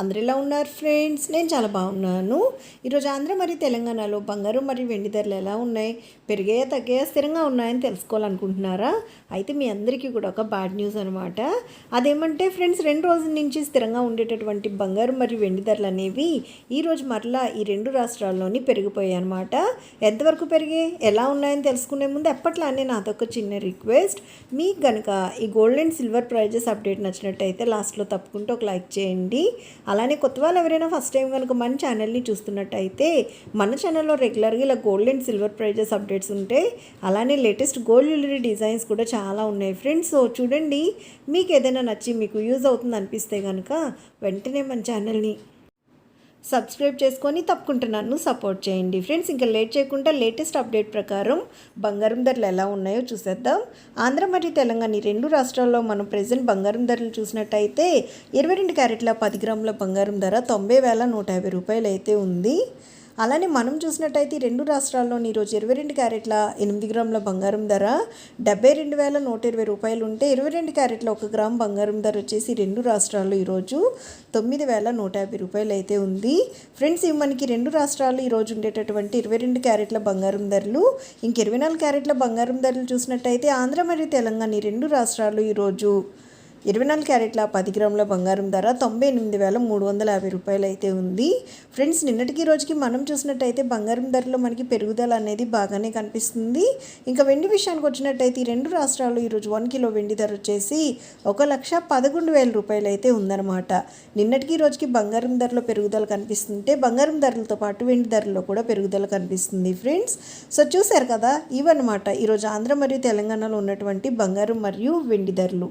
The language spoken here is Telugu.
అందరు ఎలా ఉన్నారు ఫ్రెండ్స్. నేను చాలా బాగున్నాను. ఈరోజు ఆంధ్ర మరియు తెలంగాణలో బంగారం మరియు వెండి ధరలు ఎలా ఉన్నాయి? పెరిగే తగ్గే స్థిరంగా ఉన్నాయని తెలుసుకోవాలనుకుంటున్నారా? అయితే మీ అందరికీ కూడా ఒక బ్యాడ్ న్యూస్ అనమాట అదేమంటే ఫ్రెండ్స్ రెండు రోజుల నుంచి స్థిరంగా ఉండేటటువంటి బంగారు మరియు వెండి ధరలు అనేవి ఈరోజు మరలా ఈ రెండు రాష్ట్రాల్లోని పెరిగిపోయాయి అనమాట ఎంతవరకు పెరిగాయి ఎలా ఉన్నాయని తెలుసుకునే ముందు ఎప్పట్లానే నాదొక చిన్న రిక్వెస్ట్. మీకు కనుక ఈ gold and silver prices update నచ్చినట్టయితే లాస్ట్లో తప్పకుండా ఒక లైక్ చేయండి. అలానే కొత్త వాళ్ళు ఎవరైనా ఫస్ట్ టైం కనుక మన ఛానల్ని చూస్తున్నట్టయితే మన ఛానల్లో రెగ్యులర్గా ఇలా gold and silver prices updates ఉంటాయి అలానే లేటెస్ట్ గోల్డ్ జ్యువెలరీ డిజైన్స్ కూడా చాలా ఉన్నాయి ఫ్రెండ్స్ సో చూడండి మీకు ఏదైనా నచ్చి మీకు యూజ్ అవుతుంది అనిపిస్తే కనుక వెంటనే మన ఛానల్ని సబ్స్క్రైబ్ చేసుకొని తప్పకుండా నన్ను సపోర్ట్ చేయండి. ఫ్రెండ్స్ ఇంకా లేట్ చేయకుండా లేటెస్ట్ అప్డేట్ ప్రకారం బంగారం ధరలు ఎలా ఉన్నాయో చూసేద్దాం. ఆంధ్ర మరియు తెలంగాణ ఈ రెండు రాష్ట్రాల్లో మనం ప్రజెంట్ బంగారం ధరలు చూసినట్టయితే ఇరవై రెండు క్యారెట్ల పది గ్రాముల బంగారం ధర తొంభై వేల నూట యాభై రూపాయలు అయితే ఉంది. అలానే మనం చూసినట్టయితే రెండు రాష్ట్రాల్లోని ఈరోజు ఇరవై రెండు క్యారెట్ల ఎనిమిది గ్రాముల బంగారం ధర డెబ్బై రెండు వేల నూట ఇరవై రూపాయలు ఉంటే ఇరవై రెండు క్యారెట్ల ఒక గ్రామ్ బంగారం ధర వచ్చేసి రెండు రాష్ట్రాల్లో ఈరోజు తొమ్మిది వేల నూట యాభై రూపాయలు అయితే ఉంది. ఫ్రెండ్స్ ఇవి మనకి రెండు రాష్ట్రాలు ఈరోజు ఉండేటటువంటి ఇరవై రెండు క్యారెట్ల బంగారం ధరలు ఇంక ఇరవై నాలుగు క్యారెట్ల బంగారం ధరలు చూసినట్టయితే ఆంధ్ర మరియు తెలంగాణ ఈ రెండు రాష్ట్రాలు ఈరోజు ఇరవై నాలుగు క్యారెట్ల పది గ్రాముల బంగారం ధర తొంభై ఎనిమిది వేల మూడు వందల యాభై రూపాయలు అయితే ఉంది. ఫ్రెండ్స్ నిన్నటికి రోజుకి మనం చూసినట్టయితే బంగారం ధరలో మనకి పెరుగుదల అనేది బాగానే కనిపిస్తుంది. ఇంకా వెండి విషయానికి వచ్చినట్టయితే ఈ రెండు రాష్ట్రాలు ఈరోజు వన్ కిలో వెండి ధర వచ్చేసి ఒక లక్ష పదకొండు వేల రూపాయలు అయితే ఉందన్నమాట. నిన్నటికి రోజుకి బంగారం ధరలో పెరుగుదల కనిపిస్తుంటే బంగారం ధరలతో పాటు వెండి ధరలో కూడా పెరుగుదల కనిపిస్తుంది ఫ్రెండ్స్. సో చూశారు కదా ఇవన్నమాట. ఈరోజు ఆంధ్ర మరియు తెలంగాణలో ఉన్నటువంటి బంగారం మరియు వెండి ధరలు.